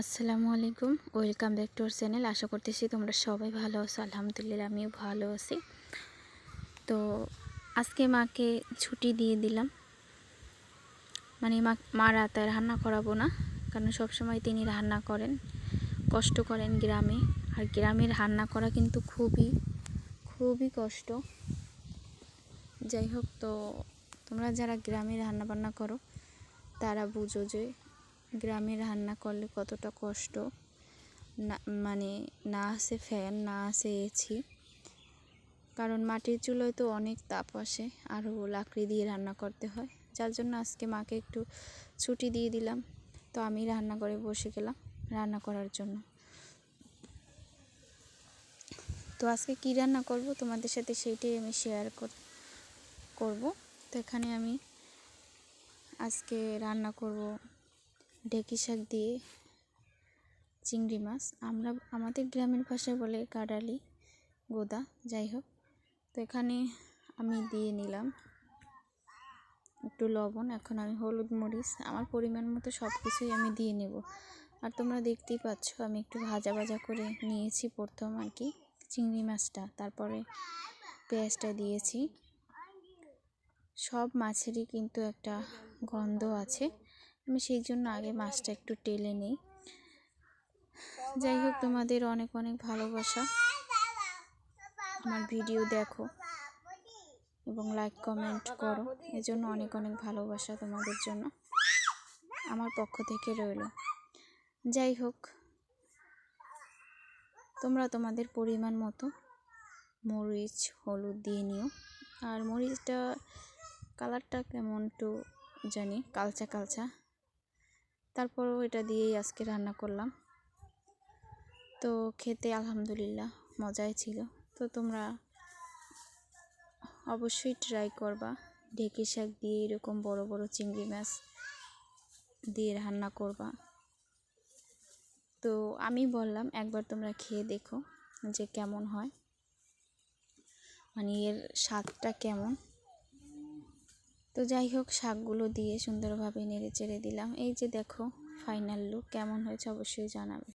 আসসালামু আলাইকুম। Welcome back to our channel. আশা করতেছি তোমরা সবাই ভালো আছো। আলহামদুলিল্লাহ, আমিও ভালো আছি। তো আজকে মাকে ছুটি দিয়ে দিলাম। মানে মা মা রাতে রান্না করাবো না। কারণ সবসময় তিনি রান্না করেন, কষ্ট করেন গ্রামে। আর গ্রামের রান্না করা কিন্তু খুবই খুবই কষ্ট। যাই হোক, তো তোমরা যারা গ্রামে রান্না বান্না করো, তারা বুঝো যে গ্রামে রান্না করলে কতটা কষ্ট? না মানে না আসে ফ্যান, না আসে এছি কারণ মাটির চুলোয় তো অনেক তাপ আসে আরও লাকড়ি দিয়ে রান্না করতে হয়। যার জন্য আজকে মাকে একটু ছুটি দিয়ে দিলাম। তো আমি রান্না করে বসে গেলাম রান্না করার জন্য। তো আজকে কী রান্না করব? তোমাদের সাথে সেইটাই আমি শেয়ার করব। তো এখানে আমি আজকে রান্না করব ঢেকি শাক দিয়ে চিংড়ি মাছ। আমরা, আমাদের গ্রামের ভাষায় বলে কাডালি গোদা, যাই হোক। তো এখানে আমি দিয়ে নিলাম একটু লবণ, এখন আমি হলুদ মরিচ। আমার পরিমাণ মতো সব কিছুই আমি দিয়ে নেব। আর তোমরা দেখতেই পাচ্ছ, আমি একটু ভাজা ভাজা করে নিয়েছি প্রথম আর কি চিংড়ি মাছটা। তারপরে পেঁয়াজটা দিয়েছি। সব মাছেরই কিন্তু একটা গন্ধ আছে। আমি সেই জন্য আগে মাছটা একটু টেলে নিই। যাই হোক, তোমাদের অনেক অনেক ভালোবাসা। আমার ভিডিও দেখো এবং লাইক কমেন্ট করো। এজন্য অনেক অনেক ভালোবাসা তোমাদের জন্য আমার পক্ষ থেকে রইল। যাই হোক, তোমরা তোমাদের পরিমাণ মতো মরিচ, হলুদ দিয়ে নিও। আর মরিচটা কালারটা কেমন একটু জানি কালচা কালচা তারপরও এটা দিয়েই আজকে রান্না করলাম। তো খেতে আলহামদুলিল্লাহ মজাই ছিল। তো তোমরা অবশ্যই ট্রাই করবা। ঢেঁকি শাক দিয়ে এরকম বড় বড় চিংড়ি মাছ দিয়ে রান্না করবা। তো আমি বললাম, একবার তোমরা খেয়ে দেখো যে কেমন হয়। মানে এর স্বাদটা কেমন। তো যাই হোক, শাকগুলো দিয়ে সুন্দরভাবে নেড়ে চেড়ে দিলাম। এই যে দেখো ফাইনাল লুক কেমন হয়েছে অবশ্যই জানাবে।